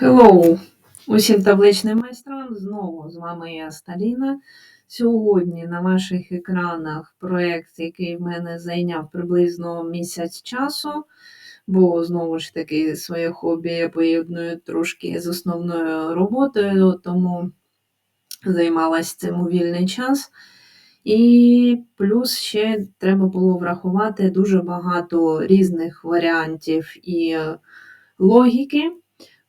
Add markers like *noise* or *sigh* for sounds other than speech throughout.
Hello! Усім табличним майстрам. Знову з вами я Сталіна. Сьогодні на ваших екранах проєкт, який в мене зайняв приблизно місяць часу, бо знову ж таки своє хобі я поєдную трошки з основною роботою, тому займалася цим у вільний час. І плюс ще треба було врахувати дуже багато різних варіантів і логіки.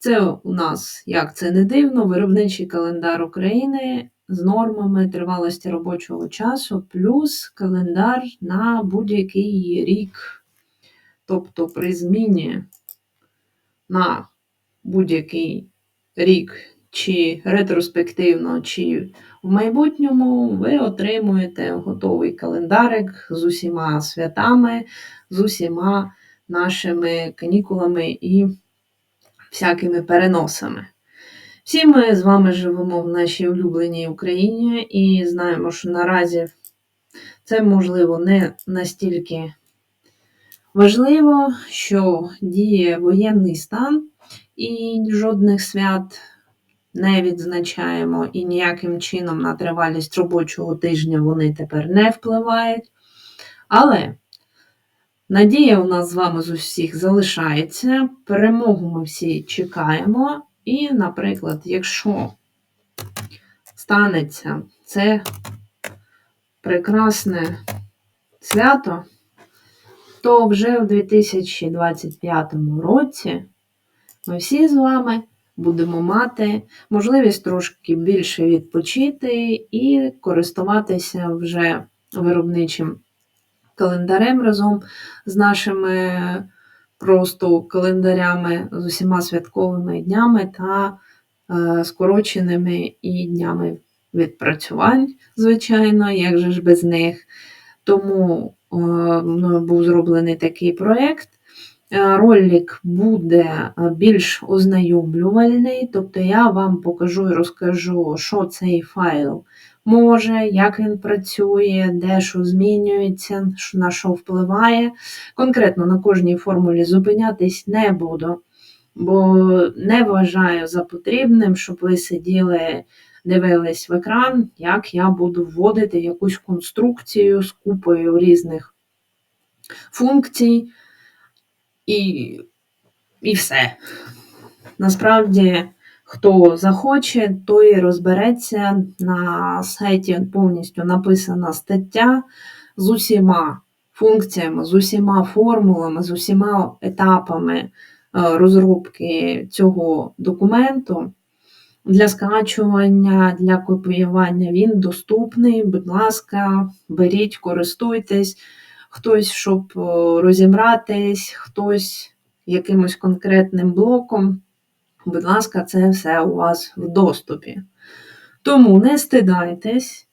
Це у нас, як це не дивно, виробничий календар України з нормами тривалості робочого часу, плюс календар на будь-який рік. Тобто при зміні на будь-який рік, чи ретроспективно, чи в майбутньому, ви отримуєте готовий календарик з усіма святами, з усіма нашими канікулами і всякими переносами. Всі ми з вами живемо в нашій улюбленій Україні і знаємо, що наразі це, можливо, не настільки важливо, що діє воєнний стан і жодних свят не відзначаємо, і ніяким чином на тривалість робочого тижня вони тепер не впливають. Але Надія у нас з вами з усіх залишається. Перемогу ми всі чекаємо. І, наприклад, якщо станеться це прекрасне свято, то вже в 2025 році ми всі з вами будемо мати можливість трошки більше відпочити і користуватися вже виробничим календарем разом з нашими просто календарями, з усіма святковими днями та е, скороченими і днями відпрацювань, звичайно, як же ж без них. Тому е, мною був зроблений такий проєкт. Е, ролик буде більш ознайомлювальний, тобто я вам покажу і розкажу, що цей файл може, як він працює, де що змінюється, на що впливає. Конкретно на кожній формулі зупинятись не буду, бо не вважаю за потрібним, щоб ви сиділи, дивились в екран, як я буду вводити якусь конструкцію з купою різних функцій і, і все. Насправді. Хто захоче, той розбереться. На сайті повністю написана стаття з усіма функціями, з усіма формулами, з усіма етапами е, розробки цього документу. Для скачування, для копіювання він доступний. Будь ласка, беріть, користуйтесь, хтось, щоб е, розібратись, хтось якимось конкретним блоком. Будь ласка, це все у вас в доступі. Тому не стидайтесь,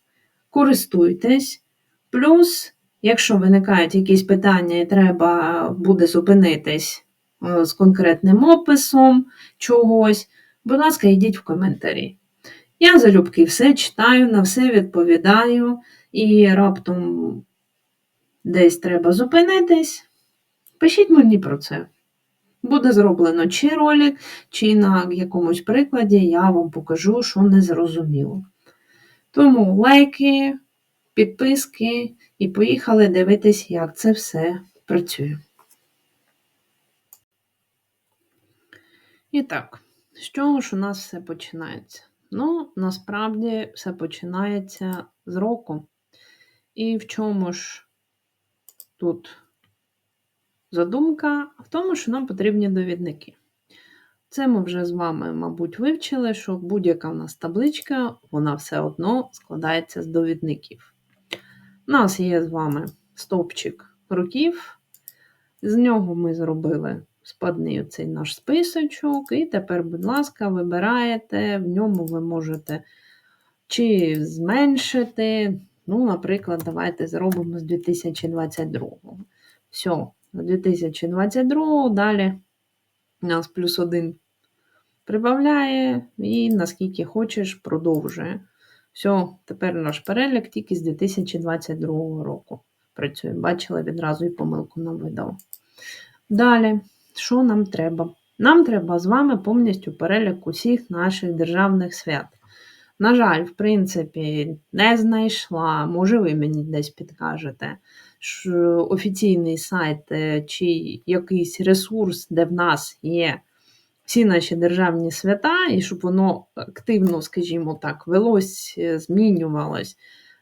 користуйтесь. Плюс, якщо виникають якісь питання і треба буде зупинитись е, з конкретним описом чогось, будь ласка, йдіть в коментарі. Я залюбки все читаю, на все відповідаю, і раптом десь треба зупинитись. Пишіть мені про це. Буде зроблено чи ролик, чи на якомусь прикладі я вам покажу, що не зрозуміло. Тому лайки, підписки і поїхали дивитись, як це все працює. І так, з чого ж у нас все починається? Ну, насправді все починається з року. І в чому ж тут Задумка в тому, що нам потрібні довідники. Це ми вже з вами, мабуть, вивчили, що будь-яка в нас табличка, вона все одно складається з довідників. У нас є з вами стовпчик років, з нього ми зробили спадний оцей наш списочок, і тепер, будь ласка, вибираєте, в ньому ви можете чи зменшити. Ну, наприклад, давайте зробимо з 2022. Все, 2022 далі у нас плюс один прибавляє і наскільки хочеш, продовжує. Все, тепер наш перелік тільки з 2022 року працює. Бачили, відразу і помилку нам видав. Далі, що нам треба? Нам треба з вами повністю перелік усіх наших державних свят. На жаль, в принципі, не знайшла, може, ви мені десь підкажете, офіційний сайт е, чи якийсь ресурс, де в нас є всі наші державні свята, і щоб воно активно, скажімо так, велось, е, змінювалось.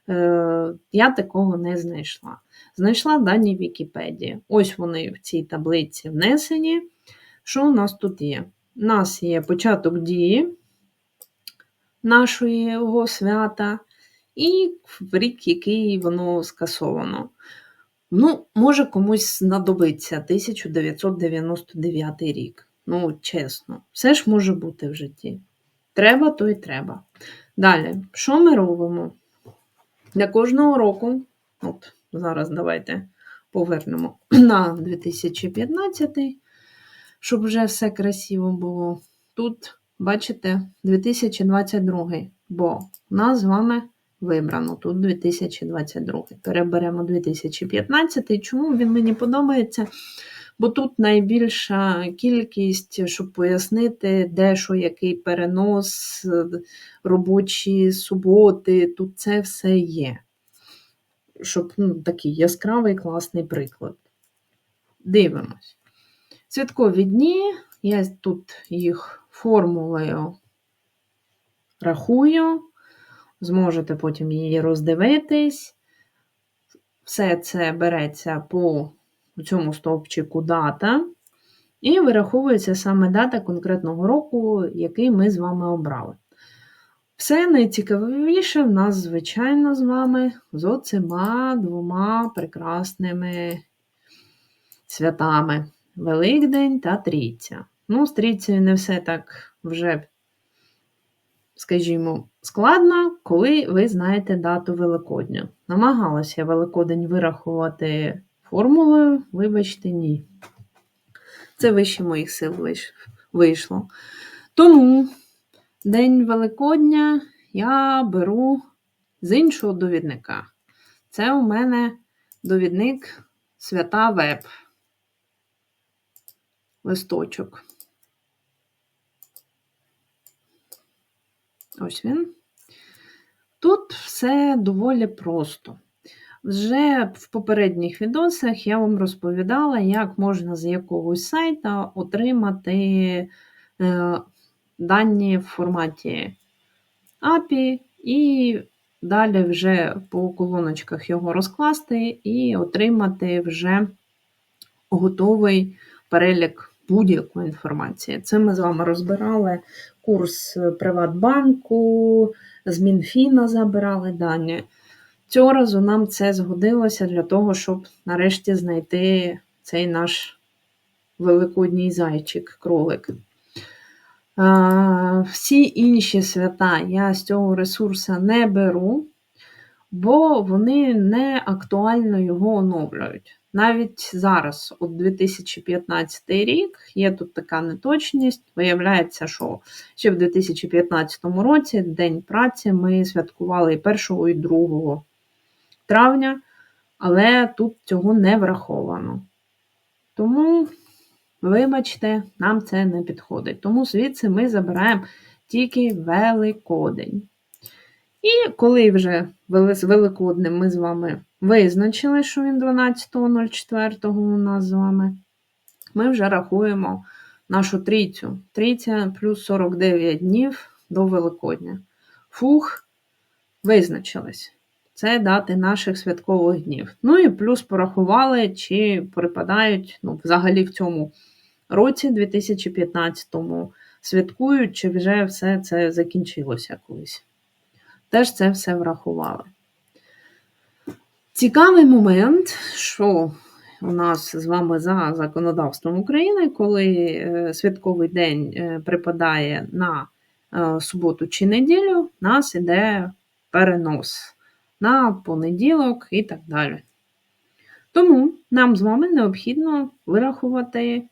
Е, Я такого не знайшла. Знайшла дані Вікіпедії. Ось вони в цій таблиці внесені. Що у нас тут є? У нас є початок дії нашого свята і рік, який воно скасовано. Ну, може комусь знадобиться 1999 рік. Ну, чесно, все ж може бути в житті. Треба, то й треба. Далі, що ми робимо? Для кожного року, от зараз давайте повернемо *clears throat* на 2015, щоб вже все красиво було. Тут, бачите, 2022, бо у нас з вами вибрано тут 2022. Переберемо 2015. Чому він мені подобається? Бо тут найбільша кількість, щоб пояснити, де що, який перенос, робочі суботи, тут це все є. Щоб ну, такий яскравий класний приклад. Дивимось. Святкові дні, я тут їх формулою рахую, зможете потім її роздивитись. Все це береться по цьому стовпчику дата, і вираховується саме дата конкретного року, який ми з вами обрали. Все найцікавіше в нас, звичайно, з вами з оцима двома прекрасними святами Великдень та Трійця. Ну, з Трійцею не все так вже, скажімо, складно, коли ви знаєте дату Великодня. Намагалася Великодень вирахувати формулою, вибачте, ні. Це вище моїх сил вийшло. Тому День Великодня я беру з іншого довідника. Це у мене довідник свята веб. Листочок. Ось він. Тут все доволі просто. Вже в попередніх відосах я вам розповідала, як можна з якогось сайта отримати е, дані в форматі API, і далі вже по колоночках його розкласти і отримати вже готовий перелік будь-якої інформації. Це ми з вами розбирали курс Приватбанку, з Мінфіна забирали дані. Цього разу нам це згодилося для того, щоб нарешті знайти цей наш великодній зайчик, кролик. Всі інші свята я з цього ресурсу не беру, бо вони не актуально його оновлюють. Навіть зараз, от 2015 рік, є тут така неточність. Виявляється, що ще в 2015 році День праці ми святкували і 1 і 2 травня, але тут цього не враховано. Тому, вибачте, нам це не підходить. Тому звідси ми забираємо тільки Великодень. І коли вже з Великоднем ми з вами визначили, що він 12.04 у нас з вами, ми вже рахуємо нашу трійцю. Трійця плюс 49 днів до Великодня. Фух, визначились. Це дати наших святкових днів. Ну і плюс порахували, чи припадають ну, взагалі в цьому році, 2015-му, святкують, чи вже все це закінчилося колись. Теж це все врахували. Цікавий момент, що у нас з вами за законодавством України, коли е, святковий день е, припадає на е, суботу чи неділю, у нас іде перенос на понеділок і так далі. Тому нам з вами необхідно вирахувати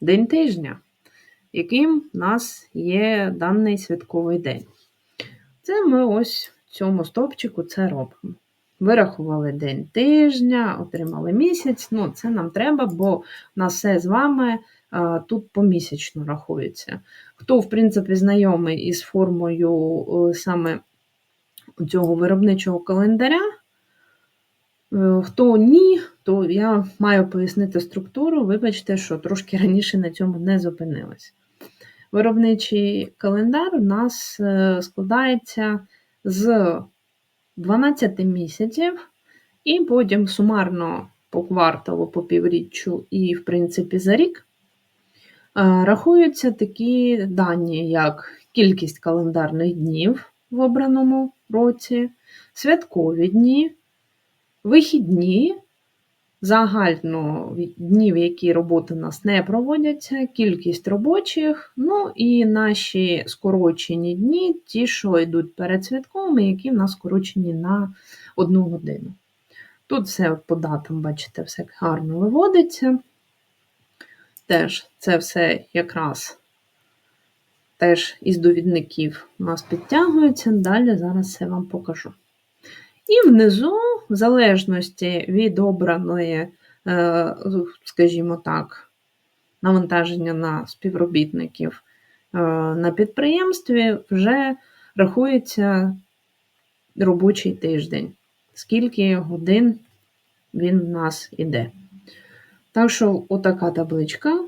день тижня, яким у нас є даний святковий день. Це ми ось в цьому стовпчику це робимо. Вирахували день тижня, отримали місяць. Ну, це нам треба, бо у нас все з вами а тут помісячно рахується. Хто, в принципі, знайомий із формою е, саме цього виробничого календаря, е, хто ні, то я маю пояснити структуру. Вибачте, що трошки раніше на цьому не зупинилась. Виробничий календар у нас е, складається з 12 місяців, і потім сумарно по кварталу, по півріччю і, в принципі, за рік е, рахуються такі дані, як кількість календарних днів в обраному році, святкові дні, вихідні, загально днів, які роботи у нас не проводяться, кількість робочих, ну і наші скорочені дні, ті, що йдуть перед святковими, які в нас скорочені на одну годину. Тут все по датам, бачите, все гарно виводиться. Теж це все якраз теж із довідників у нас підтягується. Далі зараз все вам покажу. І внизу, в залежності від обраної, е, скажімо так, навантаження на співробітників е, на підприємстві, вже рахується робочий тиждень скільки годин він в нас іде. Так що, отака табличка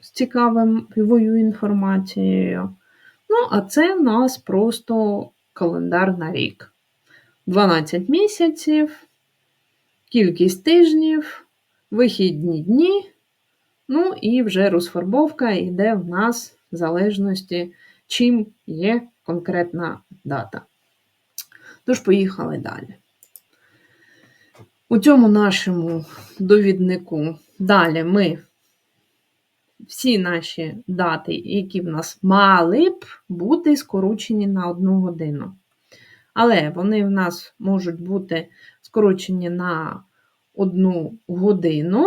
з цікавою інформацією. Ну, а це в нас просто календар на рік. 12 місяців, кількість тижнів, вихідні дні. Ну, і вже розфарбовка йде в нас в залежності, чим є конкретна дата. Тож, поїхали далі. У цьому нашому довіднику далі ми всі наші дати, які в нас мали б бути скорочені на одну годину. Але вони в нас можуть бути скорочені на одну годину,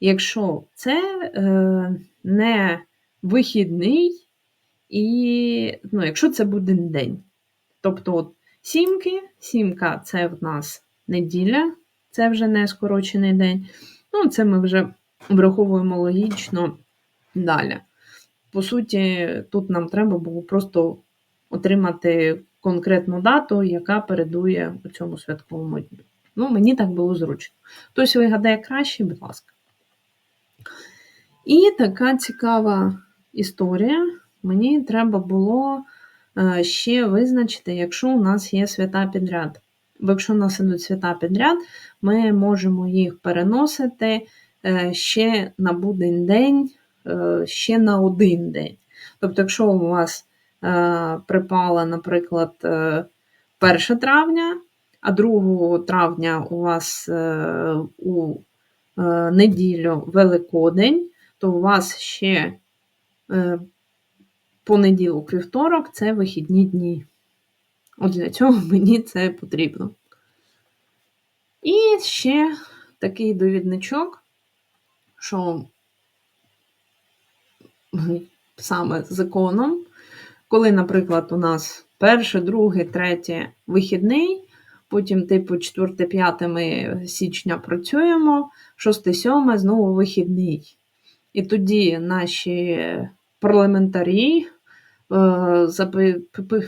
якщо це е, не вихідний, і ну, якщо це буде день. Тобто, от сімки, сімка це в нас неділя, це вже не скорочений день. Ну, це ми вже враховуємо логічно далі. По суті, тут нам треба було просто отримати конкретну дату, яка передує у цьому святковому дню. Ну, мені так було зручно. Хтось вигадає краще, будь ласка. І така цікава історія. Мені треба було е, ще визначити, якщо у нас є свята підряд. Бо якщо у нас ідуть свята підряд, ми можемо їх переносити е, ще на будень день, е, ще на один день. Тобто, якщо у вас припала, наприклад, 1 травня, а 2 травня у вас у неділю Великодень, то у вас ще понеділок вівторок це вихідні дні. От для цього *laughs* мені це потрібно. І ще такий довідничок, що саме законом, коли, наприклад, у нас перше, друге, третє вихідний, потім, типу, 4-5 ми січня працюємо, 6-7 знову вихідний. І тоді наші парламентарі е,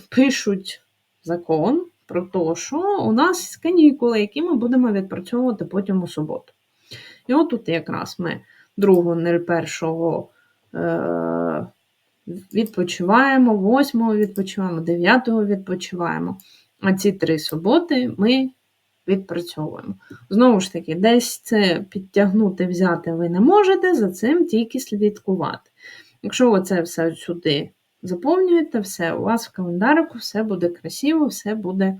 пишуть закон про те, що у нас канікули, які ми будемо відпрацьовувати потім у суботу. І от тут якраз ми 2.01 е, відпочиваємо, 8 відпочиваємо, 9 відпочиваємо. А ці три суботи ми відпрацьовуємо. Знову ж таки, десь це підтягнути, взяти ви не можете, за цим тільки слідкувати. Якщо оце все сюди заповнюєте все, у вас в календарику все буде красиво, все буде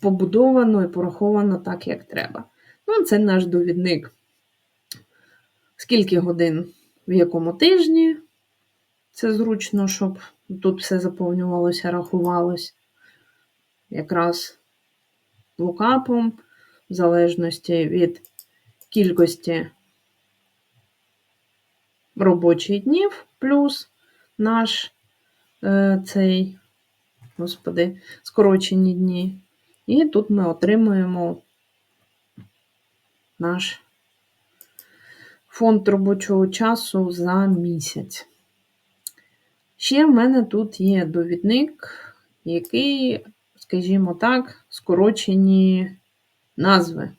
побудовано і пораховано так, як треба. Ну, Це наш довідник. Скільки годин в якому тижні. Це зручно, щоб тут все заповнювалося, рахувалось. Якраз лукапом, в залежності від кількості робочих днів плюс наш е, цей, господи, скорочені дні. І тут ми отримуємо наш фонд робочого часу за місяць. Ще в мене тут є довідник, який, скажімо так, скорочені назви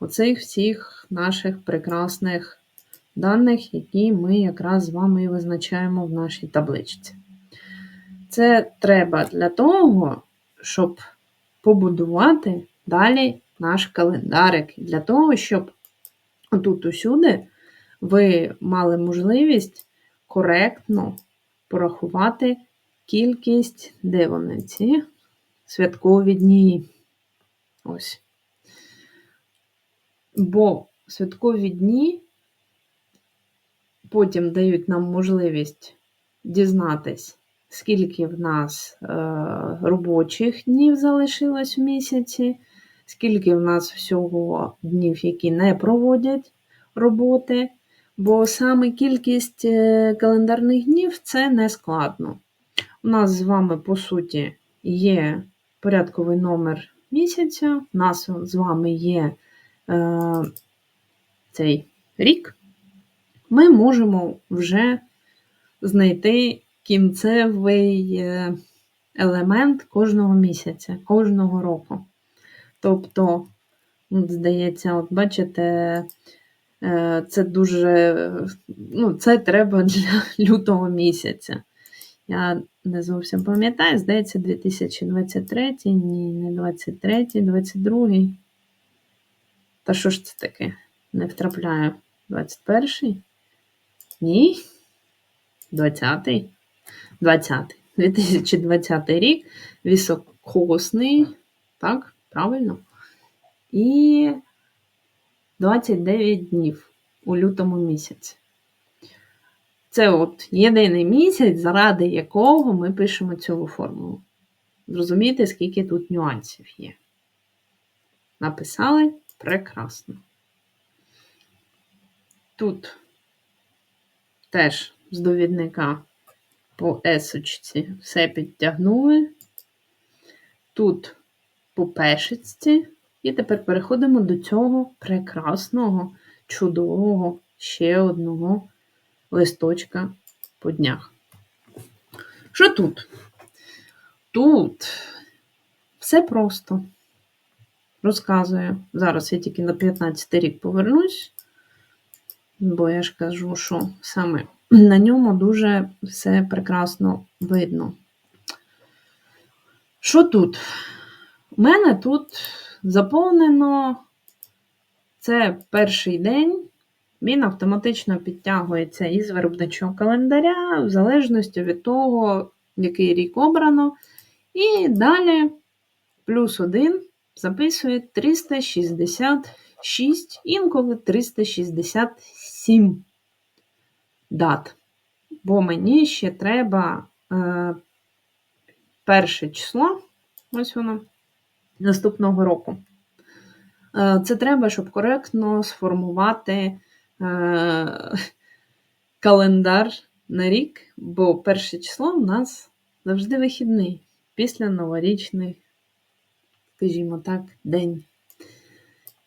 оцих всіх наших прекрасних даних, які ми якраз з вами визначаємо в нашій табличці. Це треба для того, щоб побудувати далі наш календарик. Для того, щоб тут усюди ви мали можливість коректно порахувати кількість, де вони ці святкові дні. Ось. Бо святкові дні потім дають нам можливість дізнатись, скільки в нас е, робочих днів залишилось в місяці, скільки в нас всього днів, які не проводять роботи. Бо саме кількість е, календарних днів це не складно. У нас з вами, по суті, є порядковий номер місяця, у нас з вами є е, цей рік, ми можемо вже знайти кінцевий е, елемент кожного місяця, кожного року. Тобто, от, здається, от бачите, е, це дуже, ну, це треба для *laughs* лютого місяця. Я не зовсім пам'ятаю, здається, 2023, ні, не 23, 22. Та що ж це таке? Не втрапляю. 21? Ні. 20-й? 20 2020 рік. Високосний. Так, правильно? І 29 днів у лютому місяці. Це от єдиний місяць, заради якого ми пишемо цю формулу. Зрозумієте, скільки тут нюансів є. Написали прекрасно. Тут теж з довідника по есочці все підтягнули. Тут по пешечці. І тепер переходимо до цього прекрасного, чудового ще одного листочка по днях. Що тут? Тут все просто. Розказую. Зараз я тільки на 15 рік повернусь, бо я ж кажу, що саме на ньому дуже все прекрасно видно. Що тут? У мене тут заповнено це перший день він автоматично підтягується із виробничого календаря, в залежності від того, який рік обрано. І далі плюс один записує 366, інколи 367 дат. Бо мені ще треба е, перше число, ось воно, наступного року. Е, це треба, щоб коректно сформувати Е, календар на рік, бо перше число у нас завжди вихідний після новорічний, скажімо так, день.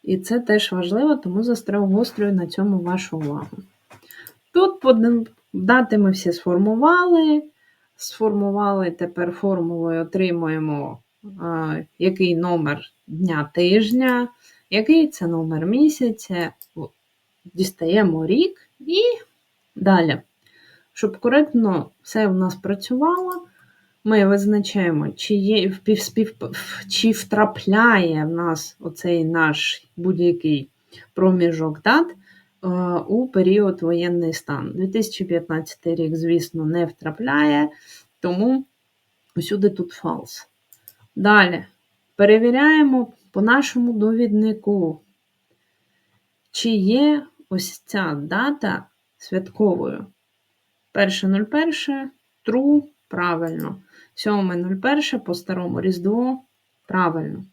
І це теж важливо, тому загострюю на цьому вашу увагу. Тут дати ми всі сформували. Сформували тепер формулою отримуємо, який номер дня тижня, який це номер місяця, дістаємо рік і далі. Щоб коректно все у нас працювало, ми визначаємо, чи є чи втрапляє в нас оцей наш будь-який проміжок дат е, у період воєнний стан. 2015 рік, звісно, не втрапляє, тому усюди тут фалс. Далі перевіряємо по нашому довіднику, чи є ось ця дата святковою. 1.01 true правильно. 7.01 по старому Різдво правильно.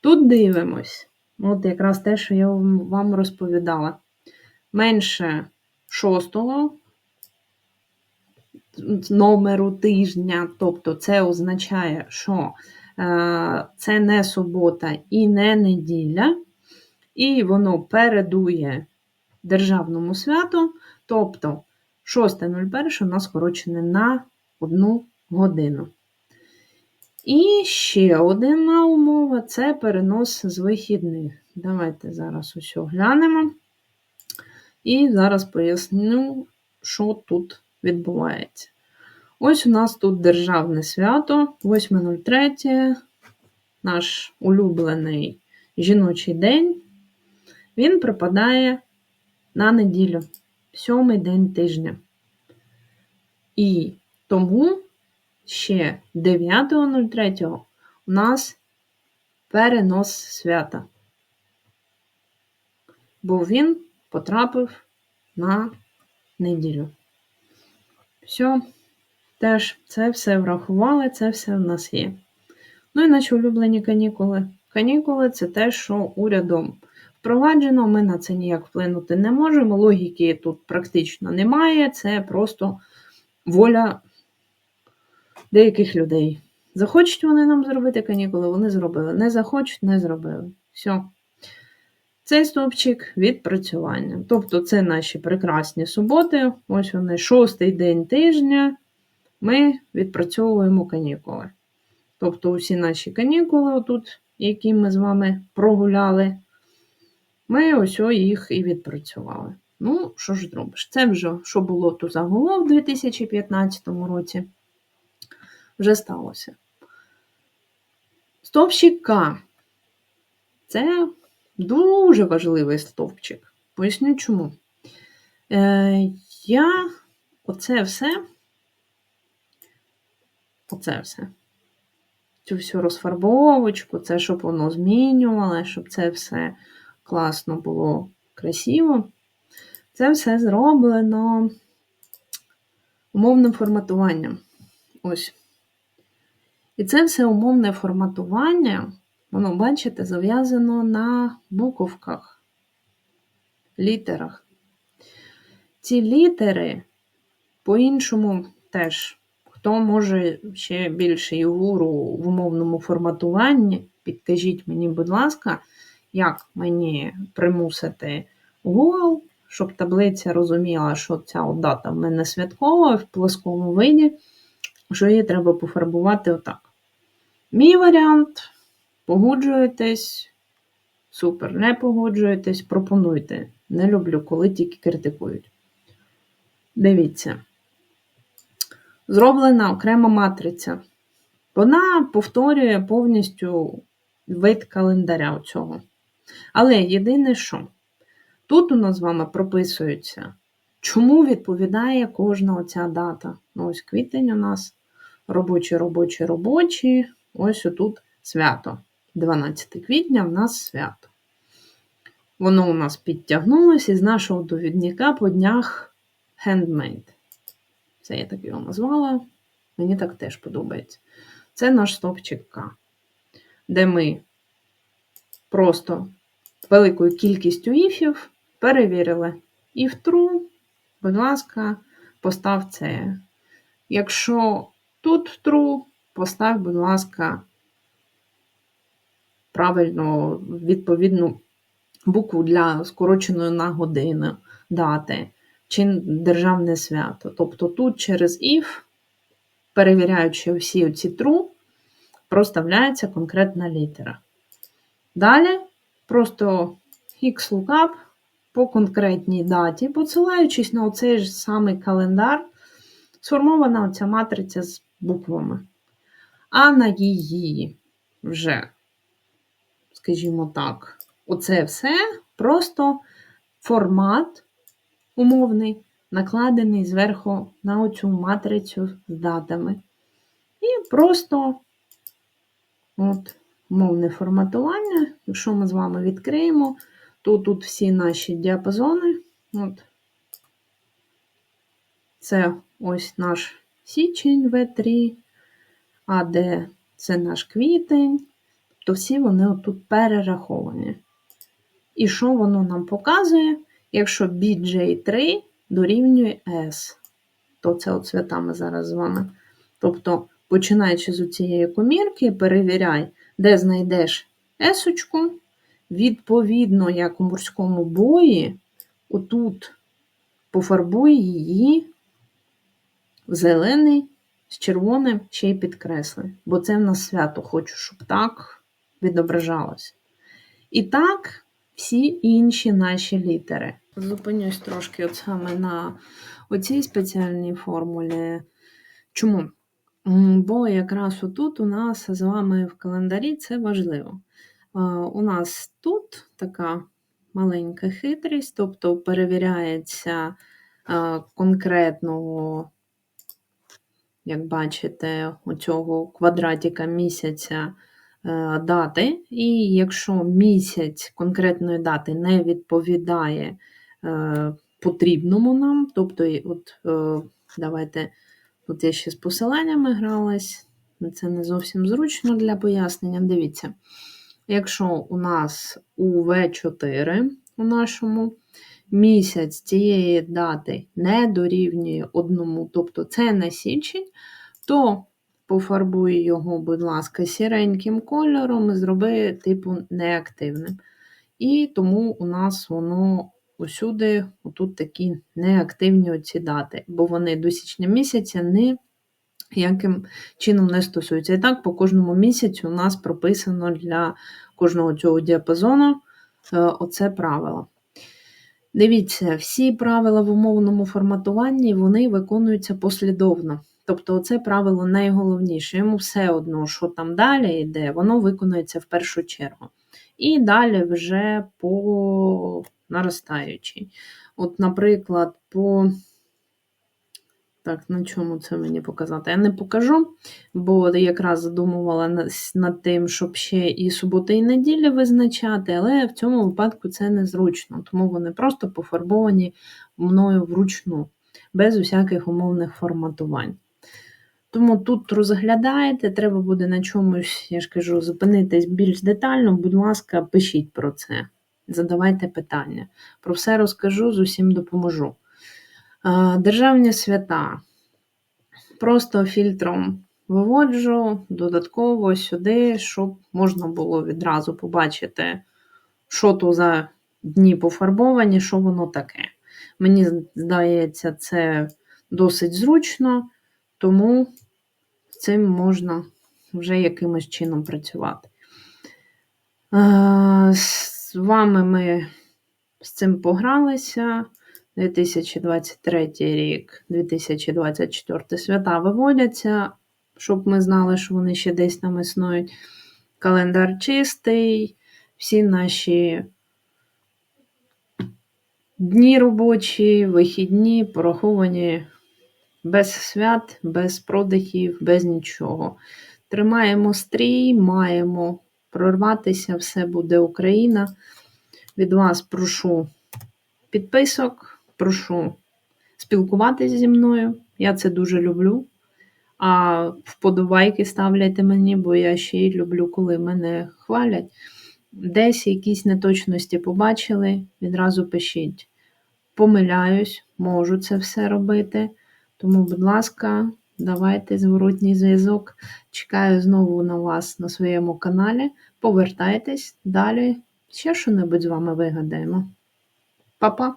Тут дивимось, от якраз те, що я вам розповідала. Менше 6 номеру тижня, тобто це означає, що це не субота і не неділя, і воно передує державному святу, тобто 6.01 у нас скорочене на одну годину. І ще одна умова це перенос з вихідних. Давайте зараз усе глянемо. І зараз поясню, що тут відбувається. Ось у нас тут державне свято, 8.03, наш улюблений жіночий день. Він припадає на неділю, сьомий день тижня. І тому ще 9.03 у нас перенос свята. Бо він потрапив на неділю. Все, теж це все врахували, це все в нас є. Ну і наші улюблені канікули. Канікули це те, що урядом впроваджено, ми на це ніяк вплинути не можемо. Логіки тут практично немає, це просто воля деяких людей. Захочуть вони нам зробити канікули, вони зробили. Не захочуть, не зробили. Все. Цей стовпчик відпрацювання. Тобто, це наші прекрасні суботи. Ось вони, шостий день тижня. Ми відпрацьовуємо канікули. Тобто, усі наші канікули, отут, які ми з вами прогуляли, ми ось їх і відпрацювали. Ну, що ж зробиш? Це вже що було то заголов у 2015 році. Вже сталося. Стовпчик К. Це дуже важливий стовпчик. Поясню чому. Е, Я оце все, оце все. Цю всю розфарбовочку, це щоб воно змінювало, щоб це все класно було красиво. Це все зроблено умовним форматуванням. Ось. І це все умовне форматування, воно, бачите, зав'язано на буковках, літерах. Ці літери по-іншому теж, хто може ще більше і гуру в умовному форматуванні, підкажіть мені, будь ласка, як мені примусити Google, щоб таблиця розуміла, що ця дата в мене святкова в плоскому виді, що її треба пофарбувати отак. Мій варіант. Погоджуєтесь, супер, не погоджуєтесь, пропонуйте. Не люблю, коли тільки критикують. Дивіться. Зроблена окрема матриця. Вона повторює повністю вид календаря цього. Але єдине що, тут у нас з вами прописується, чому відповідає кожна оця дата. Ну, ось квітень у нас робочі, робочі, робочі. Ось отут свято. 12 квітня в нас свято. Воно у нас підтягнулося із нашого довідника по днях handmade. Це я так його назвала. Мені так теж подобається. Це наш стопчик К, де ми просто великою кількістю іфів перевірили. If true, будь ласка, постав це. Якщо тут true, постав, будь ласка, правильно відповідну букву для скороченої на годину дати чи державне свято. Тобто тут через if, перевіряючи всі ці true, проставляється конкретна літера. Далі просто X-lookup по конкретній даті, посилаючись на цей ж самий календар, сформована оця матриця з буквами. А на її вже, скажімо так, оце все просто формат умовний, накладений зверху на оцю матрицю з датами. І просто от, мовне форматування. Якщо ми з вами відкриємо, то тут всі наші діапазони. От. Це ось наш січень В3, АД це наш квітень. Тобто всі вони тут перераховані. І що воно нам показує? Якщо BJ3 дорівнює S, то це от свята зараз з вами. Тобто, починаючи з цієї комірки, перевіряй, де знайдеш есочку. Відповідно, як у морському бої, отут пофарбуй її в зелений з червоним ще й підкресли. Бо це в нас свято, хочу, щоб так відображалося. І так, всі інші наші літери. Зупинюсь трошки от саме на оцій спеціальній формулі. Чому? Бо якраз отут у нас з вами в календарі це важливо. У нас тут така маленька хитрість, тобто перевіряється конкретного, як бачите, у цього квадратика місяця дати. І якщо місяць конкретної дати не відповідає е, потрібному нам, тобто, от е, давайте. Тут я ще з посиланнями гралась, це не зовсім зручно для пояснення. Дивіться, якщо у нас у В4 у нашому місяць цієї дати не дорівнює одному, тобто це не січень, то пофарбуй його, будь ласка, сіреньким кольором і зроби типу неактивним. І тому у нас воно усюди отут такі неактивні оці дати, бо вони до січня місяця ніяким чином не стосуються. І так, по кожному місяцю у нас прописано для кожного цього діапазону е, оце правило. Дивіться, всі правила в умовному форматуванні вони виконуються послідовно. Тобто, це правило найголовніше. Йому все одно, що там далі йде, воно виконується в першу чергу. І далі вже по наростаючій. От, наприклад, по. Так, на чому це мені показати? Я не покажу, бо якраз задумувала над тим, щоб ще і суботи, і неділі визначати, але в цьому випадку це незручно, тому вони просто пофарбовані мною вручну, без усяких умовних форматувань. Тому тут розглядаєте, треба буде на чомусь, я ж кажу, зупинитись більш детально, будь ласка, пишіть про це, задавайте питання. Про все розкажу, з усім допоможу. Державні свята. Просто фільтром виводжу додатково сюди, щоб можна було відразу побачити, що то за дні пофарбовані, що воно таке. Мені здається, це досить зручно, тому з цим можна вже якимось чином працювати. З вами ми з цим погралися. 2023 рік, 2024 свята виводяться, щоб ми знали, що вони ще десь там існують. Календар чистий, всі наші дні робочі, вихідні, пораховані без свят, без продихів, без нічого. Тримаємо стрій, маємо прорватися, все буде Україна. Від вас прошу підписок прошу спілкуватися зі мною. Я це дуже люблю. А вподобайки ставляйте мені, бо я ще й люблю, коли мене хвалять. Десь якісь неточності побачили, відразу пишіть. Помиляюсь, можу це все робити. Тому, будь ласка, давайте зворотній зв'язок. Чекаю знову на вас на своєму каналі. Повертайтесь, далі ще що-небудь з вами вигадаємо. Па-па!